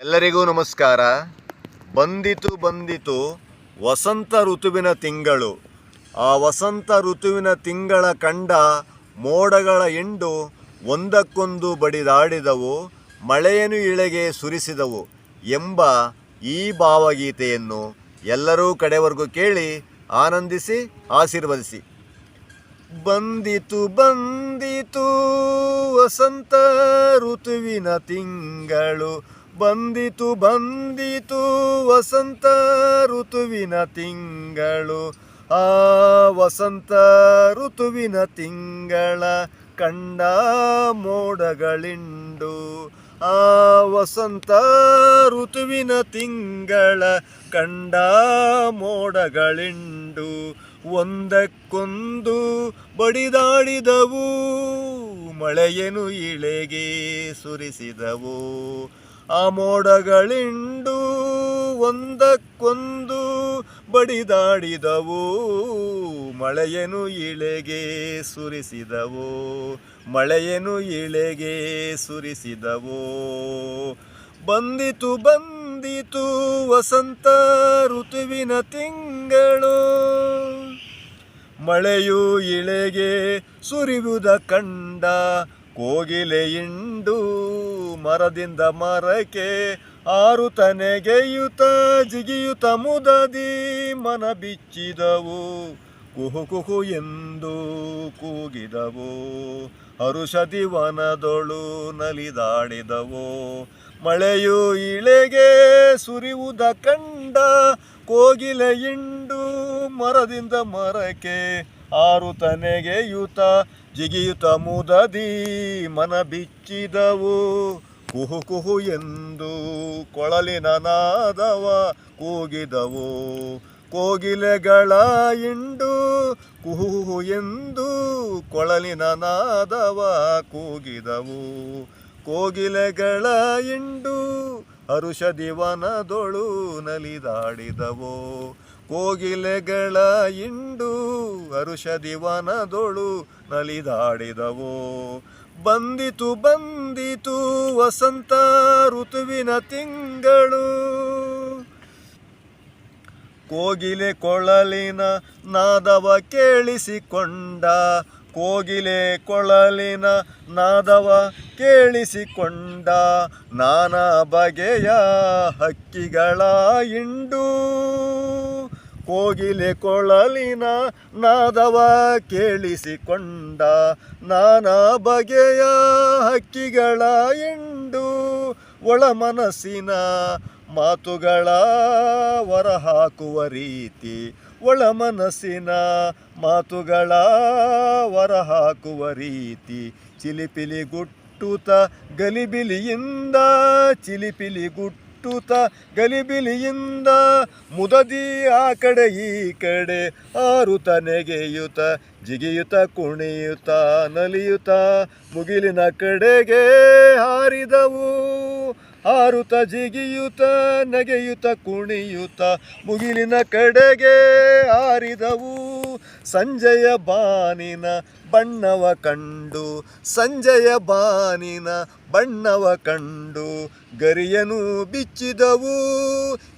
ಎಲ್ಲರಿಗೂ ನಮಸ್ಕಾರ. ಬಂದಿತು ಬಂದಿತು ವಸಂತ ಋತುವಿನ ತಿಂಗಳು. ಆ ವಸಂತ ಋತುವಿನ ತಿಂಗಳ ಕಂಡ ಮೋಡಗಳ ಎಂಡು ಒಂದಕ್ಕೊಂದು ಬಡಿದಾಡಿದವು ಮಳೆಯನ್ನು ಇಳೆಗೆ ಸುರಿಸಿದವು ಎಂಬ ಈ ಭಾವಗೀತೆಯನ್ನು ಎಲ್ಲರೂ ಕಡೆವರೆಗೂ ಕೇಳಿ ಆನಂದಿಸಿ, ಆಶೀರ್ವದಿಸಿ. ಬಂದಿತು ಬಂದಿತು ವಸಂತ ಋತುವಿನ ತಿಂಗಳು. ಬಂದಿತು ಬಂದಿತು ವಸಂತ ಋತುವಿನ ತಿಂಗಳು. ಆ ವಸಂತ ಋತುವಿನ ತಿಂಗಳ ಕಂಡ ಮೋಡಗಳಿಂಡು ಆ ವಸಂತ ಋತುವಿನ ತಿಂಗಳ ಕಂಡ ಮೋಡಗಳಿಂಡು ಒಂದಕ್ಕೊಂದು ಬಡಿದಾಡಿದವು ಮಳೆಯನು ಇಳೆಗೆ ಸುರಿಸಿದವು. ಆ ಒಂದಕ್ಕೊಂದು ಬಡಿದಾಡಿದವು. ಮಳೆಯನು ಇಳೆಗೆ ಸುರಿಸಿದವು. ಮಳೆಯನು ಇಳೆಗೆ ಸುರಿಸಿದವು. ಬಂದಿತು ಬಂದಿತು ವಸಂತ ಋತುವಿನ ತಿಂಗಳು. ಮಳೆಯು ಇಳೆಗೆ ಸುರಿಯುವುದ ಕಂಡ ಕೋಗಿಲೆಯಿಂಡು ಮರದಿಂದ ಮರಕ್ಕೆ ಆರುತನೆಗೆಯುತ ಜಿಗಿಯುತ ಮುದದಿ ಮನ ಬಿಚ್ಚಿದವು ಕುಹು ಕುಹು ಎಂದು ಕೂಗಿದವು. ಹರುಷದಿ ವನದೊಳು ನಲಿದಾಡಿದವು. ಮಳೆಯು ಇಳೆಗೆ ಸುರಿಯುವುದ ಕಂಡ ಕೋಗಿಲೆಯಿಂಡು ಮರದಿಂದ ಮರಕ್ಕೆ ಆರುತ ಯೂತ, ಜಿಗಿಯುತ ಮುದದಿ ಮನ ಬಿಚ್ಚಿದವು. ಕುಹು ಕುಹು ಎಂದು ಕೊಳಲಿನ ನಾದವ ಕೂಗಿದವು. ಕೋಗಿಲೆಗಳ ಇಂಡು ಕುಹು ಎಂದು ಕೊಳಲಿನ ನಾದವ ಕೂಗಿದವು. ಕೋಗಿಲೆಗಳ ಇಂಡು ಹರುಷದಿ ದಿವನದೊಳು ನಲಿದಾಡಿದವು. ಕೋಗಿಲೆಗಳ ಇಂಡು ಅರುಷದಿವನದೊಳು ನಲಿದಾಡಿದವೋ. ಬಂದಿತು ಬಂದಿತು ವಸಂತ ಋತುವಿನ ತಿಂಗಳು. ಕೋಗಿಲೆ ಕೊಳಲಿನ ನಾದವ ಕೇಳಿಸಿಕೊಂಡ, ಕೋಗಿಲೆ ಕೊಳಲಿನ ನಾದವ ಕೇಳಿಸಿಕೊಂಡ, ನಾನಾ ಬಗೆಯ ಹಕ್ಕಿಗಳ ಇಂಡು. ಕೋಗಿಲೆ ಕೊಳಲಿನ ನಾದವ ಕೇಳಿಸಿಕೊಂಡ ನಾನಾ ಬಗೆಯ ಹಕ್ಕಿಗಳ ಎಂಡು ಒಳ ಮನಸ್ಸಿನ ಮಾತುಗಳ ಹೊರಹಾಕುವ ರೀತಿ, ಒಳ ಮನಸ್ಸಿನ ಮಾತುಗಳ ಹೊರಹಾಕುವ ರೀತಿ, ಚಿಲಿಪಿಲಿ ಗುಟ್ಟುತ ಗಲಿಬಿಲಿಯಿಂದ ಚಿಲಿಪಿಲಿ ಗುಟ್ಟುತ ಗಲಿಬಿಲಿಯಿಂದ ಮುದದಿ ಆ ಕಡೆ ಈ ಕಡೆ ಆರುತ ನೆಗೆಯುತ, ಜಿಗಿಯುತ, ಕುಣಿಯುತ, ನಲಿಯುತ, ಮುಗಿಲಿನ ಕಡೆಗೆ ಹಾರಿದವು. ಹಾರುತ ಜಿಗಿಯುತ, ನಗೆಯುತ, ಕುಣಿಯುತ, ಮುಗಿಲಿನ ಕಡೆಗೆ ಆರಿದವು. ಸಂಜೆಯ ಬಾನಿನ ಬಣ್ಣವ ಕಂಡು, ಸಂಜೆಯ ಬಾನಿನ ಬಣ್ಣವ ಕಂಡು, ಗರಿಯನು ಬಿಚ್ಚಿದವು,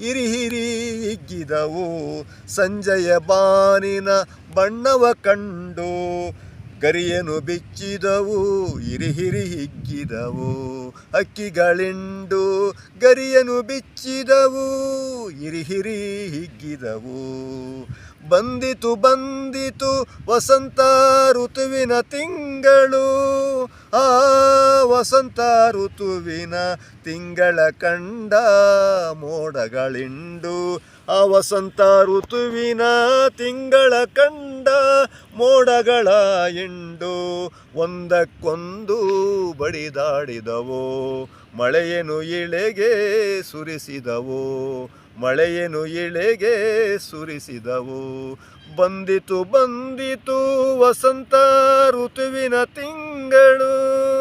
ಇರಿಹಿರಿ ಹಿರಿ ಹಿಗ್ಗಿದವು ಸಂಜೆಯ ಬಾನಿನ ಬಣ್ಣವ ಕಂಡು ಗರಿಯನು ಬಿಚ್ಚಿದವು, ಇರಿಹಿರಿ ಹಿರಿ ಹಿಗ್ಗಿದವು. ಹಕ್ಕಿಗಳಿಂಡು ಗರಿಯನು ಬಿಚ್ಚಿದವು, ಇರಿಹಿರಿ ಹಿರಿ ಹಿಗ್ಗಿದವು. ಬಂದಿತು ಬಂದಿತು ವಸಂತ ಋತುವಿನ ತಿಂಗಳು ಆ ವಸಂತ ಋತುವಿನ ತಿಂಗಳ ಕಂಡ ಮೋಡಗಳಿಂಡು, ಆ ವಸಂತ ಋತುವಿನ ತಿಂಗಳ ಕಂಡ ಮೋಡಗಳ ಇಂಡು ಒಂದಕ್ಕೊಂದು ಬಡಿದಾಡಿದವು. ಮಳೆಯನು ಇಳೆಗೆ ಸುರಿಸಿದವು? ಮಳೆಯನು ಇಳೆಗೆ ಸುರಿಸಿದವು? ಬಂದಿತು ಬಂದಿತು ವಸಂತ ಋತುವಿನ ತಿಂಗಳು.